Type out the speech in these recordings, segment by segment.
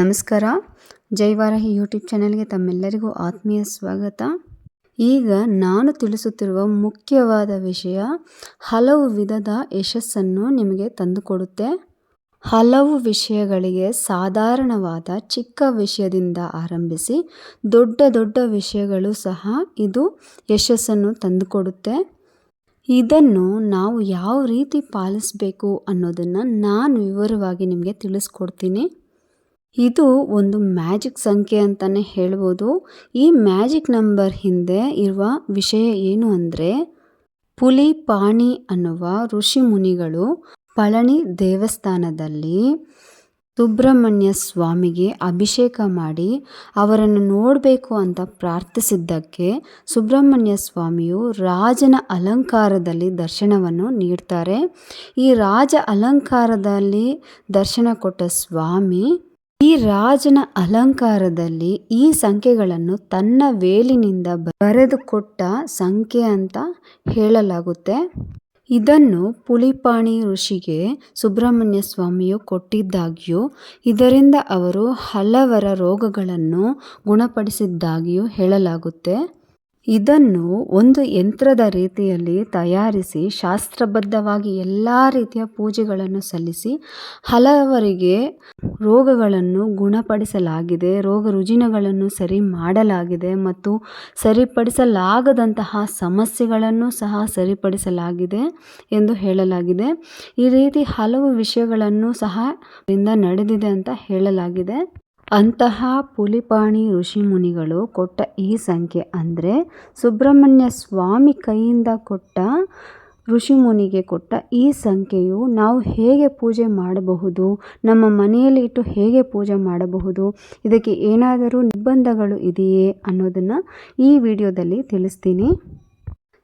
ನಮಸ್ಕಾರ. ಜೈವಾರಾಹಿ ಯೂಟ್ಯೂಬ್ ಚಾನೆಲ್ಗೆ ತಮ್ಮೆಲ್ಲರಿಗೂ ಆತ್ಮೀಯ ಸ್ವಾಗತ. ಈಗ ನಾನು ತಿಳಿಸುತ್ತಿರುವ ಮುಖ್ಯವಾದ ವಿಷಯ, ಹಲವು ವಿಧದ ಯಶಸ್ಸನ್ನು ನಿಮಗೆ ತಂದುಕೊಡುತ್ತೆ. ಹಲವು ವಿಷಯಗಳಿಗೆ ಸಾಧಾರಣವಾದ ಚಿಕ್ಕ ವಿಷಯದಿಂದ ಆರಂಭಿಸಿ ದೊಡ್ಡ ದೊಡ್ಡ ವಿಷಯಗಳು ಸಹ ಇದು ಯಶಸ್ಸನ್ನು ತಂದುಕೊಡುತ್ತೆ. ಇದನ್ನು ನಾವು ಯಾವ ರೀತಿ ಪಾಲಿಸಬೇಕು ಅನ್ನೋದನ್ನು ನಾನು ವಿವರವಾಗಿ ನಿಮಗೆ ತಿಳಿಸ್ಕೊಡ್ತೀನಿ. ಇದು ಒಂದು ಮ್ಯಾಜಿಕ್ ಸಂಖ್ಯೆ ಅಂತಲೇ ಹೇಳ್ಬೋದು. ಈ ಮ್ಯಾಜಿಕ್ ನಂಬರ್ ಹಿಂದೆ ಇರುವ ವಿಷಯ ಏನು ಅಂದರೆ, ಪುಲಿ ಪಾಣಿ ಅನ್ನುವ ಋಷಿ ಮುನಿಗಳು ಪಳನಿ ದೇವಸ್ಥಾನದಲ್ಲಿ ಸುಬ್ರಹ್ಮಣ್ಯ ಸ್ವಾಮಿಗೆ ಅಭಿಷೇಕ ಮಾಡಿ ಅವರನ್ನು ನೋಡಬೇಕು ಅಂತ ಪ್ರಾರ್ಥಿಸಿದ್ದಕ್ಕೆ ಸುಬ್ರಹ್ಮಣ್ಯ ಸ್ವಾಮಿಯು ರಾಜನ ಅಲಂಕಾರದಲ್ಲಿ ದರ್ಶನವನ್ನು ನೀಡ್ತಾರೆ. ಈ ರಾಜ ಅಲಂಕಾರದಲ್ಲಿ ದರ್ಶನ ಕೊಟ್ಟ ಸ್ವಾಮಿ ಈ ರಾಜನ ಅಲಂಕಾರದಲ್ಲಿ ಈ ಸಂಖ್ಯೆಗಳನ್ನು ತನ್ನ ವೇಲಿನಿಂದ ಬರೆದುಕೊಟ್ಟ ಸಂಖ್ಯೆ ಅಂತ ಹೇಳಲಾಗುತ್ತೆ. ಇದನ್ನು ಪುಲಿಪಾಣಿ ಋಷಿಗೆ ಸುಬ್ರಹ್ಮಣ್ಯ ಸ್ವಾಮಿಯು ಕೊಟ್ಟಿದ್ದಾಗಿಯೂ, ಇದರಿಂದ ಅವರು ಹಲವರ ರೋಗಗಳನ್ನು ಗುಣಪಡಿಸಿದ್ದಾಗಿಯೂ ಹೇಳಲಾಗುತ್ತೆ. ಇದನ್ನು ಒಂದು ಯಂತ್ರದ ರೀತಿಯಲ್ಲಿ ತಯಾರಿಸಿ ಶಾಸ್ತ್ರಬದ್ಧವಾಗಿ ಎಲ್ಲ ರೀತಿಯ ಪೂಜೆಗಳನ್ನು ಸಲ್ಲಿಸಿ ಹಲವರಿಗೆ ರೋಗಗಳನ್ನು ಗುಣಪಡಿಸಲಾಗಿದೆ, ರೋಗ ರುಜಿನಗಳನ್ನು ಸರಿ ಮಾಡಲಾಗಿದೆ ಮತ್ತು ಸರಿಪಡಿಸಲಾಗದಂತಹ ಸಮಸ್ಯೆಗಳನ್ನು ಸಹ ಸರಿಪಡಿಸಲಾಗಿದೆ ಎಂದು ಹೇಳಲಾಗಿದೆ. ಈ ರೀತಿ ಹಲವು ವಿಷಯಗಳನ್ನು ಸಹ ನಡೆದಿದೆ ಅಂತ ಹೇಳಲಾಗಿದೆ. ಅಂತಹ ಪುಲಿಪಾಣಿ ಋಷಿಮುನಿಗಳು ಕೊಟ್ಟ ಈ ಸಂಖ್ಯೆ ಅಂದರೆ ಸುಬ್ರಹ್ಮಣ್ಯ ಸ್ವಾಮಿ ಕೈಯಿಂದ ಕೊಟ್ಟ ಋಷಿಮುನಿಗೆ ಕೊಟ್ಟ ಈ ಸಂಖ್ಯೆಯು ನಾವು ಹೇಗೆ ಪೂಜೆ ಮಾಡಬಹುದು, ನಮ್ಮ ಮನೆಯಲ್ಲಿ ಇಟ್ಟು ಹೇಗೆ ಪೂಜೆ ಮಾಡಬಹುದು, ಇದಕ್ಕೆ ಏನಾದರೂ ನಿರ್ಬಂಧಗಳು ಇದೆಯೇ ಅನ್ನೋದನ್ನು ಈ ವಿಡಿಯೋದಲ್ಲಿ ತಿಳಿಸ್ತೀನಿ.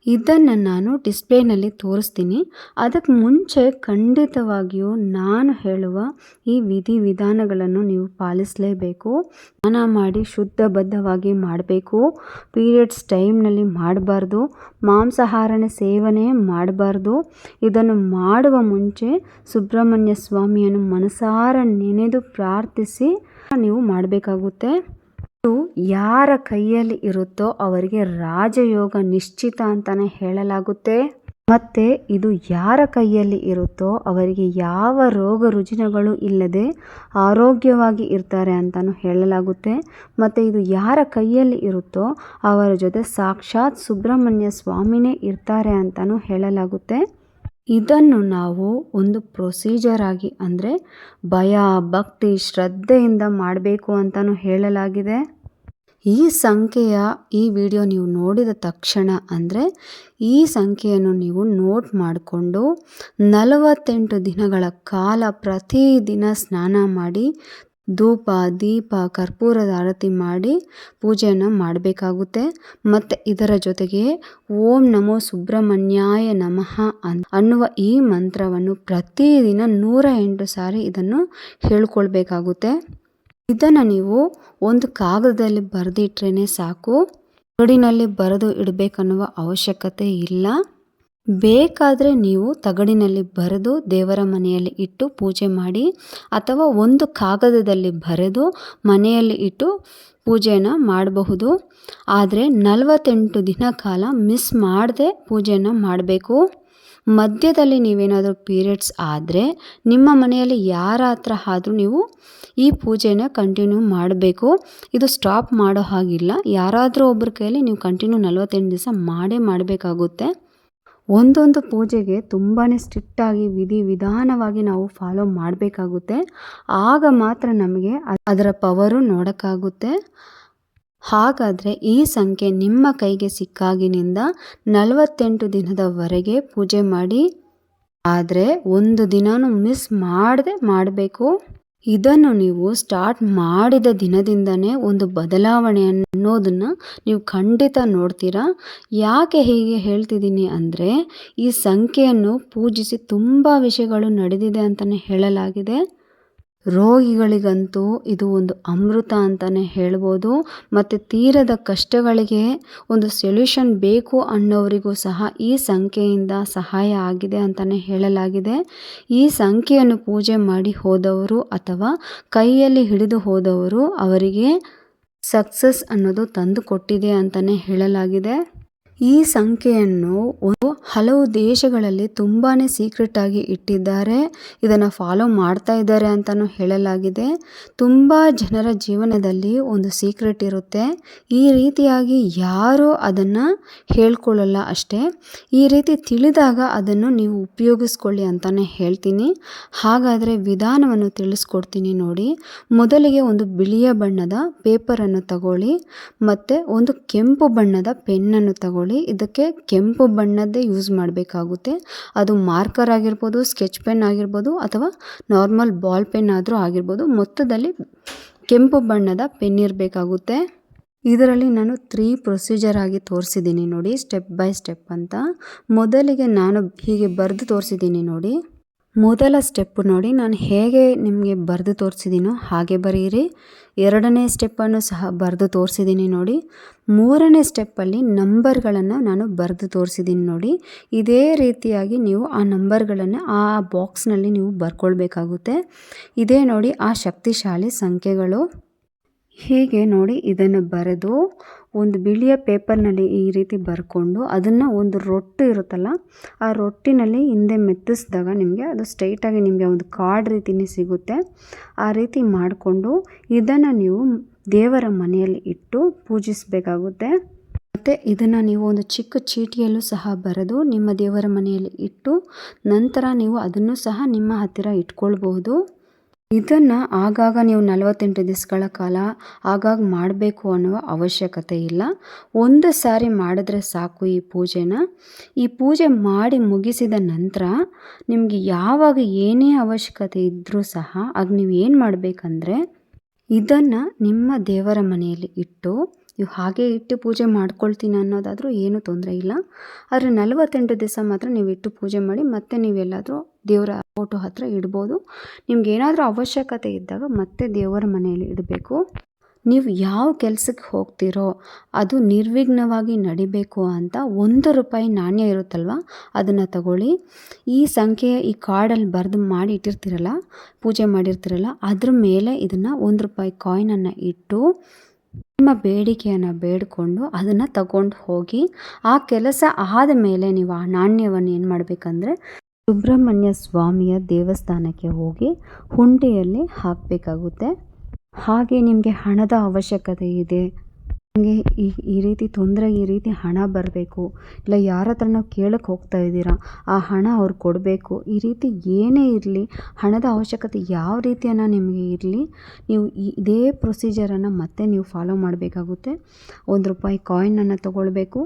ಇದನ್ನು ನಾನು ಡಿಸ್ಪ್ಲೇನಲ್ಲಿ ತೋರಿಸ್ತೀನಿ. ಅದಕ್ಕೆ ಮುಂಚೆ ಖಂಡಿತವಾಗಿಯೂ ನಾನು ಹೇಳುವ ಈ ವಿಧಿ ವಿಧಾನಗಳನ್ನು ನೀವು ಪಾಲಿಸಲೇಬೇಕು. ಸ್ನಾನ ಮಾಡಿ ಶುದ್ಧಬದ್ಧವಾಗಿ ಮಾಡಬೇಕು. ಪೀರಿಯಡ್ಸ್ ಟೈಮ್ನಲ್ಲಿ ಮಾಡಬಾರ್ದು. ಮಾಂಸಾಹಾರನ ಸೇವನೆ ಮಾಡಬಾರ್ದು. ಇದನ್ನು ಮಾಡುವ ಮುಂಚೆ ಸುಬ್ರಹ್ಮಣ್ಯ ಸ್ವಾಮಿಯನ್ನು ಮನಸಾರ ನೆನೆದು ಪ್ರಾರ್ಥಿಸಿ ನೀವು ಮಾಡಬೇಕಾಗುತ್ತೆ. ಯಾರ ಕೈಯಲ್ಲಿ ಇರುತ್ತೋ ಅವರಿಗೆ ರಾಜಯೋಗ ನಿಶ್ಚಿತ ಅಂತಾನೆ ಹೇಳಲಾಗುತ್ತೆ. ಮತ್ತೆ ಇದು ಯಾರ ಕೈಯಲ್ಲಿ ಇರುತ್ತೋ ಅವರಿಗೆ ಯಾವ ರೋಗ ರುಜಿನಗಳು ಇಲ್ಲದೆ ಆರೋಗ್ಯವಾಗಿ ಇರ್ತಾರೆ ಅಂತಲೂ ಹೇಳಲಾಗುತ್ತೆ. ಮತ್ತು ಇದು ಯಾರ ಕೈಯಲ್ಲಿ ಇರುತ್ತೋ ಅವರ ಜೊತೆ ಸಾಕ್ಷಾತ್ ಸುಬ್ರಹ್ಮಣ್ಯ ಸ್ವಾಮಿನೇ ಇರ್ತಾರೆ ಅಂತಲೂ ಹೇಳಲಾಗುತ್ತೆ. ಇದನ್ನು ನಾವು ಒಂದು ಪ್ರೊಸೀಜರ್ ಆಗಿ ಅಂದರೆ ಭಯ, ಭಕ್ತಿ, ಶ್ರದ್ಧೆಯಿಂದ ಮಾಡಬೇಕು ಅಂತಲೂ ಹೇಳಲಾಗಿದೆ. ಈ ಸಂಖ್ಯೆಯ ಈ ವಿಡಿಯೋ ನೀವು ನೋಡಿದ ತಕ್ಷಣ ಅಂದರೆ ಈ ಸಂಖ್ಯೆಯನ್ನು ನೀವು ನೋಟ್ ಮಾಡಿಕೊಂಡು ನಲವತ್ತೆಂಟು ದಿನಗಳ ಕಾಲ ಪ್ರತಿದಿನ ಸ್ನಾನ ಮಾಡಿ, ಧೂಪ, ದೀಪ, ಕರ್ಪೂರದ ಆರತಿ ಮಾಡಿ ಪೂಜೆಯನ್ನು ಮಾಡಬೇಕಾಗುತ್ತೆ. ಮತ್ತು ಇದರ ಜೊತೆಗೆ ಓಂ ನಮೋ ಸುಬ್ರಹ್ಮಣ್ಯಾಯ ನಮಃ ಅನ್ನುವ ಈ ಮಂತ್ರವನ್ನು ಪ್ರತಿದಿನ ನೂರ ಎಂಟು ಸಾರಿ ಇದನ್ನು ಹೇಳ್ಕೊಳ್ಬೇಕಾಗುತ್ತೆ. ಇದನ್ನು ನೀವು ಒಂದು ಕಾಗದದಲ್ಲಿ ಬರೆದಿಟ್ರೇ ಸಾಕು. ತಗಡಿನಲ್ಲಿ ಬರೆದು ಇಡಬೇಕನ್ನುವ ಅವಶ್ಯಕತೆ ಇಲ್ಲ. ಬೇಕಾದರೆ ನೀವು ತಗಡಿನಲ್ಲಿ ಬರೆದು ದೇವರ ಮನೆಯಲ್ಲಿ ಇಟ್ಟು ಪೂಜೆ ಮಾಡಿ, ಅಥವಾ ಒಂದು ಕಾಗದದಲ್ಲಿ ಬರೆದು ಮನೆಯಲ್ಲಿ ಇಟ್ಟು ಪೂಜೆಯನ್ನು ಮಾಡಬಹುದು. ಆದರೆ ನಲವತ್ತೆಂಟು ದಿನ ಕಾಲ ಮಿಸ್ ಮಾಡದೆ ಪೂಜೆಯನ್ನು ಮಾಡಬೇಕು. ಮಧ್ಯದಲ್ಲಿ ನೀವೇನಾದರೂ ಪೀರಿಯಡ್ಸ್ ಆದರೆ ನಿಮ್ಮ ಮನೆಯಲ್ಲಿ ಯಾರ ಹತ್ರ ಆದರೂ ನೀವು ಈ ಪೂಜೆನ ಕಂಟಿನ್ಯೂ ಮಾಡಬೇಕು. ಇದು ಸ್ಟಾಪ್ ಮಾಡೋ ಹಾಗಿಲ್ಲ. ಯಾರಾದರೂ ಒಬ್ಬರ ಕೈಯಲ್ಲಿ ನೀವು ಕಂಟಿನ್ಯೂ ನಲವತ್ತೆಂಟು ದಿವಸ ಮಾಡೇ ಮಾಡಬೇಕಾಗುತ್ತೆ. ಒಂದೊಂದು ಪೂಜೆಗೆ ತುಂಬಾ ಸ್ಟ್ರಿಕ್ಟಾಗಿ ವಿಧಿ ವಿಧಾನವಾಗಿ ನಾವು ಫಾಲೋ ಮಾಡಬೇಕಾಗುತ್ತೆ. ಆಗ ಮಾತ್ರ ನಮಗೆ ಅದರ ಪವರು ನೋಡೋಕ್ಕಾಗುತ್ತೆ. ಹಾಗಾದರೆ ಈ ಸಂಖ್ಯೆ ನಿಮ್ಮ ಕೈಗೆ ಸಿಕ್ಕಾಗಿನಿಂದ ನಲವತ್ತೆಂಟು ದಿನದವರೆಗೆ ಪೂಜೆ ಮಾಡಿ, ಆದರೆ ಒಂದು ದಿನವೂ ಮಿಸ್ ಮಾಡದೆ ಮಾಡಬೇಕು. ಇದನ್ನು ನೀವು ಸ್ಟಾರ್ಟ್ ಮಾಡಿದ ದಿನದಿಂದನೇ ಒಂದು ಬದಲಾವಣೆ ಅನ್ನೋದನ್ನು ನೀವು ಖಂಡಿತ ನೋಡ್ತೀರಾ? ಯಾಕೆ ಹೀಗೆ ಹೇಳ್ತಿದ್ದೀನಿ ಅಂದರೆ, ಈ ಸಂಖ್ಯೆಯನ್ನು ಪೂಜಿಸಿ ತುಂಬ ವಿಷಯಗಳು ನಡೆದಿದೆ ಅಂತಲೇ ಹೇಳಲಾಗಿದೆ. ರೋಗಿಗಳಿಗಂತೂ ಇದು ಒಂದು ಅಮೃತ ಅಂತಲೇ ಹೇಳ್ಬೋದು. ಮತ್ತು ತೀರದ ಕಷ್ಟಗಳಿಗೆ ಒಂದು ಸೊಲ್ಯೂಷನ್ ಬೇಕು ಅನ್ನೋರಿಗೂ ಸಹ ಈ ಸಂಖ್ಯೆಯಿಂದ ಸಹಾಯ ಆಗಿದೆ ಅಂತಲೇ ಹೇಳಲಾಗಿದೆ. ಈ ಸಂಖ್ಯೆಯನ್ನು ಪೂಜೆ ಮಾಡಿ ಹೋದವರು ಅಥವಾ ಕೈಯಲ್ಲಿ ಹಿಡಿದು ಹೋದವರು ಅವರಿಗೆ ಸಕ್ಸಸ್ ಅನ್ನೋದು ತಂದು ಕೊಟ್ಟಿದೆ ಅಂತಲೇ ಹೇಳಲಾಗಿದೆ. ಈ ಸಂಖ್ಯೆಯನ್ನು ಹಲವು ದೇಶಗಳಲ್ಲಿ ತುಂಬಾ ಸೀಕ್ರೆಟ್ ಆಗಿ ಇಟ್ಟಿದ್ದಾರೆ. ಇದನ್ನು ಫಾಲೋ ಮಾಡ್ತಾ ಇದ್ದಾರೆ ಅಂತಲೂ ಹೇಳಲಾಗಿದೆ. ತುಂಬ ಜನರ ಜೀವನದಲ್ಲಿ ಒಂದು ಸೀಕ್ರೆಟ್ ಇರುತ್ತೆ. ಈ ರೀತಿಯಾಗಿ ಯಾರೂ ಅದನ್ನು ಹೇಳ್ಕೊಳ್ಳಲ್ಲ ಅಷ್ಟೇ. ಈ ರೀತಿ ತಿಳಿದಾಗ ಅದನ್ನು ನೀವು ಉಪಯೋಗಿಸ್ಕೊಳ್ಳಿ ಅಂತಲೇ ಹೇಳ್ತೀನಿ. ಹಾಗಾದರೆ ವಿಧಾನವನ್ನು ತಿಳಿಸ್ಕೊಡ್ತೀನಿ ನೋಡಿ. ಮೊದಲಿಗೆ ಒಂದು ಬಿಳಿಯ ಬಣ್ಣದ ಪೇಪರನ್ನು ತಗೊಳ್ಳಿ. ಮತ್ತು ಒಂದು ಕೆಂಪು ಬಣ್ಣದ ಪೆನ್ನನ್ನು ತಗೊಳ್ಳಿ. ಇದಕ್ಕೆ ಕೆಂಪು ಬಣ್ಣದ್ದೇ ಯೂಸ್ ಮಾಡಬೇಕಾಗುತ್ತೆ. ಅದು ಮಾರ್ಕರ್ ಆಗಿರ್ಬೋದು ಸ್ಕೆಚ್ ಪೆನ್ ಆಗಿರ್ಬೋದು ಅಥವಾ ನಾರ್ಮಲ್ ಬಾಲ್ ಪೆನ್ ಆದರೂ ಆಗಿರ್ಬೋದು. ಮೊತ್ತದಲ್ಲಿ ಕೆಂಪು ಬಣ್ಣದ ಪೆನ್ ಇರಬೇಕಾಗುತ್ತೆ. ಇದರಲ್ಲಿ ನಾನು ತ್ರೀ ಪ್ರೊಸೀಜರ್ ಆಗಿ ತೋರಿಸಿದ್ದೀನಿ ನೋಡಿ ಸ್ಟೆಪ್ ಬೈ ಸ್ಟೆಪ್ ಅಂತ. ಮೊದಲಿಗೆ ನಾನು ಹೀಗೆ ಬರೆದು ತೋರಿಸಿದ್ದೀನಿ ನೋಡಿ. ಮೊದಲ ಸ್ಟೆಪ್ಪು ನೋಡಿ, ನಾನು ಹೇಗೆ ನಿಮಗೆ ಬರೆದು ತೋರಿಸಿದ್ದೀನೋ ಹಾಗೆ ಬರೆಯಿರಿ. ಎರಡನೇ ಸ್ಟೆಪ್ಪನ್ನು ಸಹ ಬರೆದು ತೋರಿಸಿದ್ದೀನಿ ನೋಡಿ. ಮೂರನೇ ಸ್ಟೆಪ್ಪಲ್ಲಿ ನಂಬರ್ಗಳನ್ನು ನಾನು ಬರೆದು ತೋರಿಸಿದ್ದೀನಿ ನೋಡಿ. ಇದೇ ರೀತಿಯಾಗಿ ನೀವು ಆ ನಂಬರ್ಗಳನ್ನು ಆ ಬಾಕ್ಸ್ನಲ್ಲಿ ನೀವು ಬರ್ಕೊಳ್ಬೇಕಾಗುತ್ತೆ. ಇದೇ ನೋಡಿ ಆ ಶಕ್ತಿಶಾಲಿ ಸಂಖ್ಯೆಗಳು. ಹೀಗೆ ನೋಡಿ ಇದನ್ನು ಬರೆದು ಒಂದು ಬಿಳಿಯ ಪೇಪರ್ನಲ್ಲಿ ಈ ರೀತಿ ಬರ್ಕೊಂಡು ಅದನ್ನು ಒಂದು ರೊಟ್ಟಿ ಇರುತ್ತಲ್ಲ, ಆ ರೊಟ್ಟಿನಲ್ಲಿ ಹಿಂದೆ ಮೆತ್ತಿಸಿದಾಗ ನಿಮಗೆ ಅದು ಸ್ಟ್ರೈಟಾಗಿ ನಿಮಗೆ ಒಂದು ಕಾರ್ಡ್ ರೀತಿಯೇ ಸಿಗುತ್ತೆ. ಆ ರೀತಿ ಮಾಡಿಕೊಂಡು ಇದನ್ನು ನೀವು ದೇವರ ಮನೆಯಲ್ಲಿ ಇಟ್ಟು ಪೂಜಿಸಬೇಕಾಗುತ್ತೆ. ಮತ್ತು ಇದನ್ನು ನೀವು ಒಂದು ಚಿಕ್ಕ ಚೀಟಿಯಲ್ಲೂ ಸಹ ಬರೆದು ನಿಮ್ಮ ದೇವರ ಮನೆಯಲ್ಲಿ ಇಟ್ಟು ನಂತರ ನೀವು ಅದನ್ನು ಸಹ ನಿಮ್ಮ ಹತ್ತಿರ ಇಟ್ಕೊಳ್ಬಹುದು. ಇದನ್ನು ಆಗಾಗ ನೀವು ನಲವತ್ತೆಂಟು ದಿವಸಗಳ ಕಾಲ ಆಗಾಗ ಮಾಡಬೇಕು ಅನ್ನುವ ಅವಶ್ಯಕತೆ ಇಲ್ಲ. ಒಂದು ಸಾರಿ ಮಾಡಿದ್ರೆ ಸಾಕು ಈ ಪೂಜೆನ. ಈ ಪೂಜೆ ಮಾಡಿ ಮುಗಿಸಿದ ನಂತರ ನಿಮಗೆ ಯಾವಾಗ ಏನೇ ಅವಶ್ಯಕತೆ ಇದ್ದರೂ ಸಹ ಅದು ನೀವು ಏನು ಮಾಡಬೇಕಂದ್ರೆ ಇದನ್ನು ನಿಮ್ಮ ದೇವರ ಮನೆಯಲ್ಲಿ ಇಟ್ಟು, ನೀವು ಹಾಗೆ ಇಟ್ಟು ಪೂಜೆ ಮಾಡ್ಕೊಳ್ತೀನಿ ಅನ್ನೋದಾದರೂ ಏನೂ ತೊಂದರೆ ಇಲ್ಲ. ಆದರೆ ನಲವತ್ತೆಂಟು ದಿವಸ ಮಾತ್ರ ನೀವು ಇಟ್ಟು ಪೂಜೆ ಮಾಡಿ ಮತ್ತೆ ನೀವೆಲ್ಲಾದರೂ ದೇವರ ಫೋಟೋ ಹತ್ತಿರ ಇಡ್ಬೋದು. ನಿಮ್ಗೆ ಏನಾದರೂ ಅವಶ್ಯಕತೆ ಇದ್ದಾಗ ಮತ್ತೆ ದೇವರ ಮನೆಯಲ್ಲಿ ಇಡಬೇಕು. ನೀವು ಯಾವ ಕೆಲಸಕ್ಕೆ ಹೋಗ್ತೀರೋ ಅದು ನಿರ್ವಿಘ್ನವಾಗಿ ನಡಿಬೇಕು ಅಂತ ಒಂದು ರೂಪಾಯಿ ನಾಣ್ಯ ಇರುತ್ತಲ್ವ? ಅದನ್ನು ತಗೊಳ್ಳಿ. ಈ ಸಂಖ್ಯೆ ಈ ಕಾರ್ಡಲ್ಲಿ ಬರೆದು ಮಾಡಿ ಇಟ್ಟಿರ್ತೀರಲ್ಲ, ಪೂಜೆ ಮಾಡಿರ್ತೀರಲ್ಲ, ಅದ್ರ ಮೇಲೆ ಇದನ್ನು ಒಂದು ರೂಪಾಯಿ ಕಾಯಿನನ್ನು ಇಟ್ಟು, ನಿಮ್ಮ ಬೇಡಿಕೆಯನ್ನು ಬೇಡಿಕೊಂಡು ಅದನ್ನು ತಗೊಂಡು ಹೋಗಿ, ಆ ಕೆಲಸ ಆದ ಮೇಲೆ ನೀವು ಆ ನಾಣ್ಯವನ್ನು ಏನು ಮಾಡಬೇಕಂದ್ರೆ ಸುಬ್ರಹ್ಮಣ್ಯ ಸ್ವಾಮಿಯ ದೇವಸ್ಥಾನಕ್ಕೆ ಹೋಗಿ ಹುಂಡಿಯಲ್ಲಿ ಹಾಕಬೇಕಾಗುತ್ತೆ. ಹಾಗೆ ನಿಮಗೆ ಹಣದ ಅವಶ್ಯಕತೆ ಇದೆ. ನಿಮಗೆ ಈ ಈ ರೀತಿ ತೊಂದರೆ, ಈ ರೀತಿ ಹಣ ಬರಬೇಕು. ಇಲ್ಲ, ಯಾರ ಹತ್ರನೋ ಕೇಳಕ್ಕೆ ಹೋಗ್ತಾ ಇದ್ದೀರಾ? ಆ ಹಣ ಅವ್ರು ಕೊಡಬೇಕು. ಈ ರೀತಿ ಏನೇ ಇರಲಿ, ಹಣದ ಅವಶ್ಯಕತೆ ಯಾವ ರೀತಿಯನ್ನು ನಿಮಗೆ ಇರಲಿ, ನೀವು ಇದೇ ಪ್ರೊಸೀಜರನ್ನು ಮತ್ತೆ ನೀವು ಫಾಲೋ ಮಾಡಬೇಕಾಗುತ್ತೆ. ಒಂದು ರೂಪಾಯಿ ಕಾಯಿನನ್ನು ತಗೊಳ್ಬೇಕು.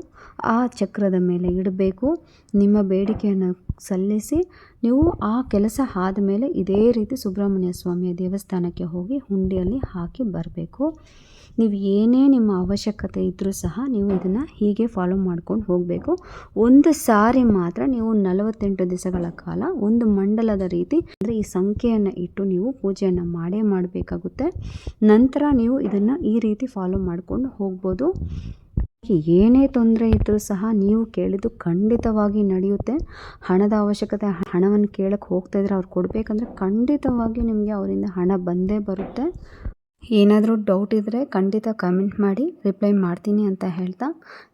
ಆ ಚಕ್ರದ ಮೇಲೆ ಇಡಬೇಕು. ನಿಮ್ಮ ಬೇಡಿಕೆಯನ್ನು ಸಲ್ಲಿಸಿ, ನೀವು ಆ ಕೆಲಸ ಆದಮೇಲೆ ಇದೇ ರೀತಿ ಸುಬ್ರಹ್ಮಣ್ಯ ಸ್ವಾಮಿಯ ದೇವಸ್ಥಾನಕ್ಕೆ ಹೋಗಿ ಹುಂಡಿಯಲ್ಲಿ ಹಾಕಿ ಬರಬೇಕು. ನೀವು ಏನೇ ನಿಮ್ಮ ಅವಶ್ಯಕತೆ ಇದ್ದರೂ ಸಹ ನೀವು ಇದನ್ನು ಹೀಗೆ ಫಾಲೋ ಮಾಡ್ಕೊಂಡು ಹೋಗಬೇಕು. ಒಂದು ಸಾರಿ ಮಾತ್ರ ನೀವು ನಲವತ್ತೆಂಟು ದಿವಸಗಳ ಕಾಲ ಒಂದು ಮಂಡಲದ ರೀತಿ ಅಂದರೆ ಈ ಸಂಖ್ಯೆಯನ್ನು ಇಟ್ಟು ನೀವು ಪೂಜೆಯನ್ನು ಮಾಡೇ ಮಾಡಬೇಕಾಗುತ್ತೆ. ನಂತರ ನೀವು ಇದನ್ನು ಈ ರೀತಿ ಫಾಲೋ ಮಾಡಿಕೊಂಡು ಹೋಗ್ಬೋದು. ಏನೇ ತೊಂದರೆ ಇದ್ದರೂ ಸಹ ನೀವು ಕೇಳಿದ್ದು ಖಂಡಿತವಾಗಿ ನಡೆಯುತ್ತೆ. ಹಣದ ಅವಶ್ಯಕತೆ, ಹಣವನ್ನು ಕೇಳಕ್ಕೆ ಹೋಗ್ತಾ ಇದ್ರೆ ಅವ್ರು ಕೊಡಬೇಕಂದ್ರೆ ಖಂಡಿತವಾಗಿಯೂ ನಿಮಗೆ ಅವರಿಂದ ಹಣ ಬಂದೇ ಬರುತ್ತೆ. ಏನಾದರೂ ಡೌಟ್ ಇದ್ದರೆ ಖಂಡಿತ ಕಮೆಂಟ್ ಮಾಡಿ ರಿಪ್ಲೈ ಮಾಡ್ತೀನಿ ಅಂತ ಹೇಳ್ತಾ,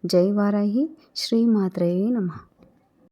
ಜೈ ವಾರಾಹಿ, ಶ್ರೀ ಮಾತ್ರೆಯೇ ನಮಃ.